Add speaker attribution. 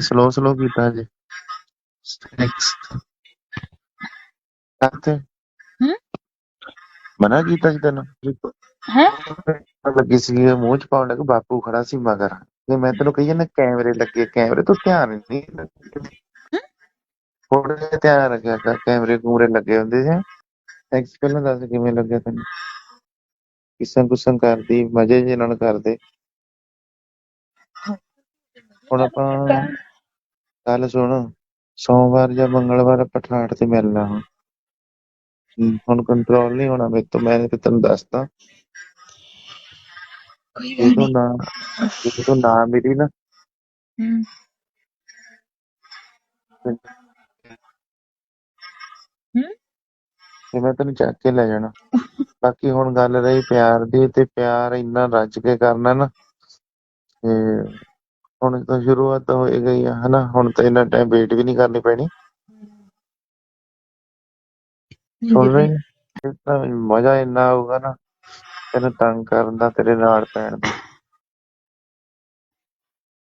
Speaker 1: Slow slow ਕੀਤਾ ਜੀ next ਕਰਤੇ
Speaker 2: ਹਮ?
Speaker 1: ਮਨਾ ਕੀਤਾ ਸੀ ਤੈਨੂੰ
Speaker 2: ਹੈ
Speaker 1: ਲੱਗੀ ਸੀ ਮੂੰਹ ਚ ਪਾਉਣ ਲੱਗ ਬਾਪੂ ਖੜਾ ਸੀ ਮਗਰ ਤੇ ਮੈਂ ਤੈਨੂੰ ਕਹੀ ਜਾਂਦਾ ਕੈਮਰੇ ਲੱਗੇ ਕੈਮਰੇ ਤੋਂ ਧਿਆਨ ਨਹੀਂ ਥੋੜਾ ਜਿਹਾ ਧਿਆਨ ਰੱਖਿਆ ਕਰ ਕੈਮਰੇ ਕੂਮਰੇ ਲੱਗੇ ਹੁੰਦੇ ਸੀ ਐਕਸ ਪਹਿਲਾਂ ਦੱਸ ਕਿਵੇਂ ਲੱਗਿਆ ਤੈਨੂੰ ਕਿਸਮ ਕੁਸਮ ਕਰਦੀ ਮਜ਼ੇ ਜਿਹੇ ਨਾਲ ਕਰਦੇ ਹੁਣ ਆਪਾਂ ਕੱਲ ਸੁਣ। ਸੋਮਵਾਰ ਜਾਂ ਮੰਗਲਵਾਰ ਆਪਾਂ ਠਾਠ ਤੇ ਮਿਲਣਾ ਹੁਣ। ਹਮ, ਹੁਣ ਕੰਟਰੋਲ ਨਹੀਂ ਹੋਣਾ ਮੇਰੇ ਤੋਂ ਮੈਂ ਤੇ ਤੈਨੂੰ ਦੱਸਦਾ
Speaker 2: ਕੋਈ
Speaker 1: ਜੇ ਤੂੰ ਨਾ ਜੇ ਤੂੰ ਨਾ ਮਿਲੀ ਨਾ।
Speaker 2: ਹਮ ਹਮ
Speaker 1: ਤੇ ਮੈਂ ਤੈਨੂੰ ਚੱਕ ਕੇ ਲੈ ਜਾਣਾ। ਬਾਕੀ ਹੁਣ ਗੱਲ ਰਹੀ ਪਿਆਰ ਦੀ ਤੇ ਪਿਆਰ ਇੰਨਾ ਰੱਜ ਕੇ ਕਰਨਾ ਨਾ। ਤੇ ਹੁਣ ਤਾਂ ਸ਼ੁਰੂਆਤ ਤਾਂ ਹੋਈ ਗਈ ਆ ਹਨਾ? ਹੁਣ ਤਾਂ ਇੰਨਾ ਟਾਈਮ ਵੇਟ ਵੀ ਨਹੀਂ ਕਰਨੀ ਪੈਣੀ। ਸੁਣ ਰਹੀ ਇਹ ਤਾਂ ਮਜ਼ਾ ਇੰਨਾ ਆਊਗਾ ਨਾ ਤੈਨੂੰ ਤੰਗ ਕਰਨ ਦਾ ਤੇਰੇ ਨਾਲ ਪੈਣ ਦਾ।